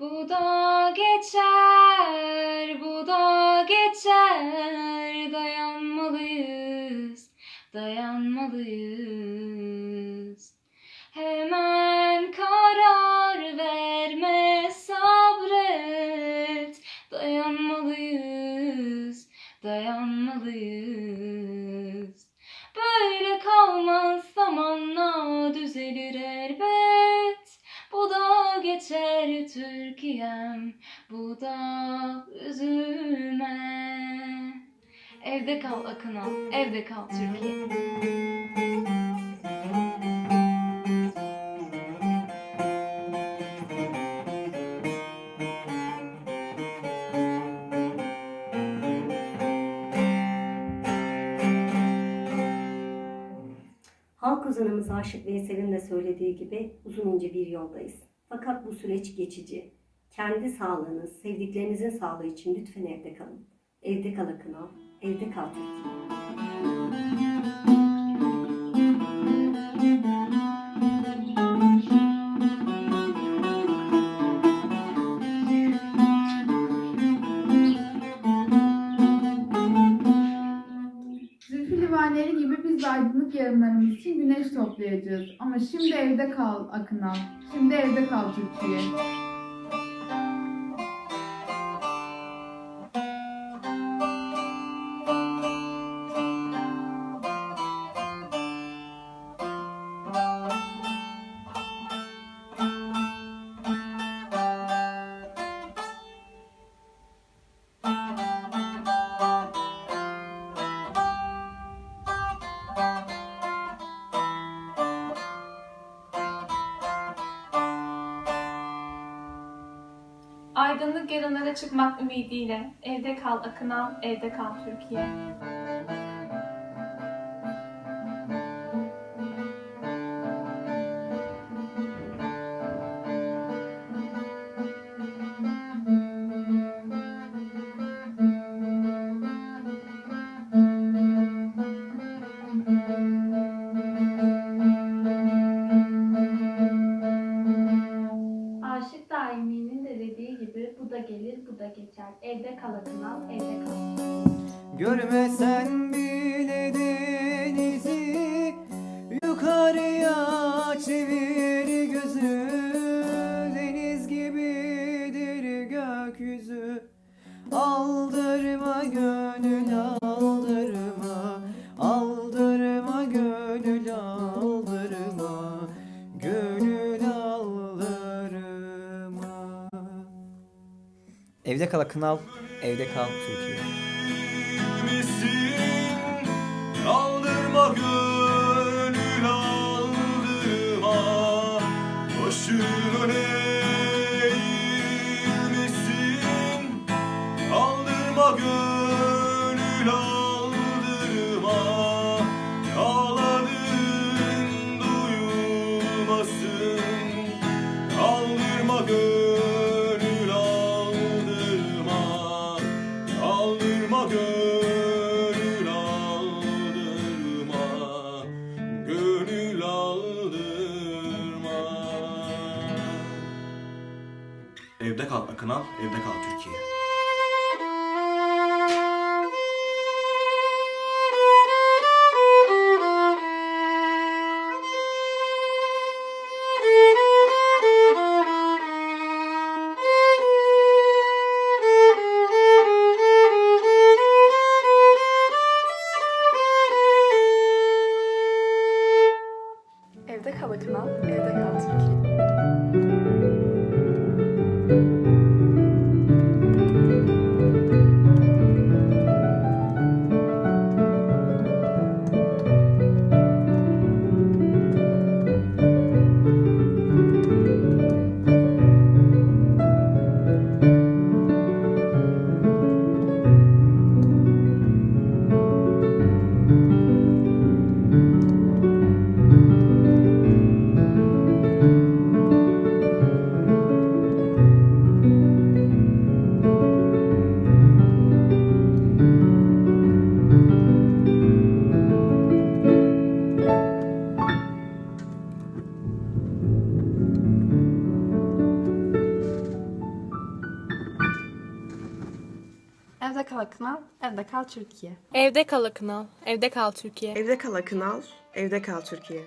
Bu da geçer, bu da geçer. Dayanmalıyız, dayanmalıyız. Geçer Türkiye'm, bu da üzülme. Evde kal Akın al, evde kal Türkiye. Halk ozanımız Aşık Veysel'in de söylediği gibi uzun ince bir yoldayız. Fakat bu süreç geçici. Kendi sağlığınız, sevdiklerinizin sağlığı için lütfen evde kalın. Evde kal evde kal. Biz de aydınlık yarınlarımız için güneş toplayacağız. Ama şimdi evde kal Akınal. Şimdi evde kal Türkiye. Aydınlık yarınlara çıkmak ümidiyle evde kal Akınal, evde kal Türkiye. Da gelir bu da geçer. Evde kal Akınal, evde kal. Görmesen bile denizi Yukarıya çevir gözü Deniz gibidir gökyüzü Aldırma gönül aldırma Aldırma Evde kal Akınal, evde kal Türkiye. Evde kal Akınal, evde kal Türkiye. Evde kal Akınal, evde Evde kal Akınal, evde kal Türkiye. Evde kal Akınal, evde kal Türkiye. Evde kal Akınal, evde kal Türkiye.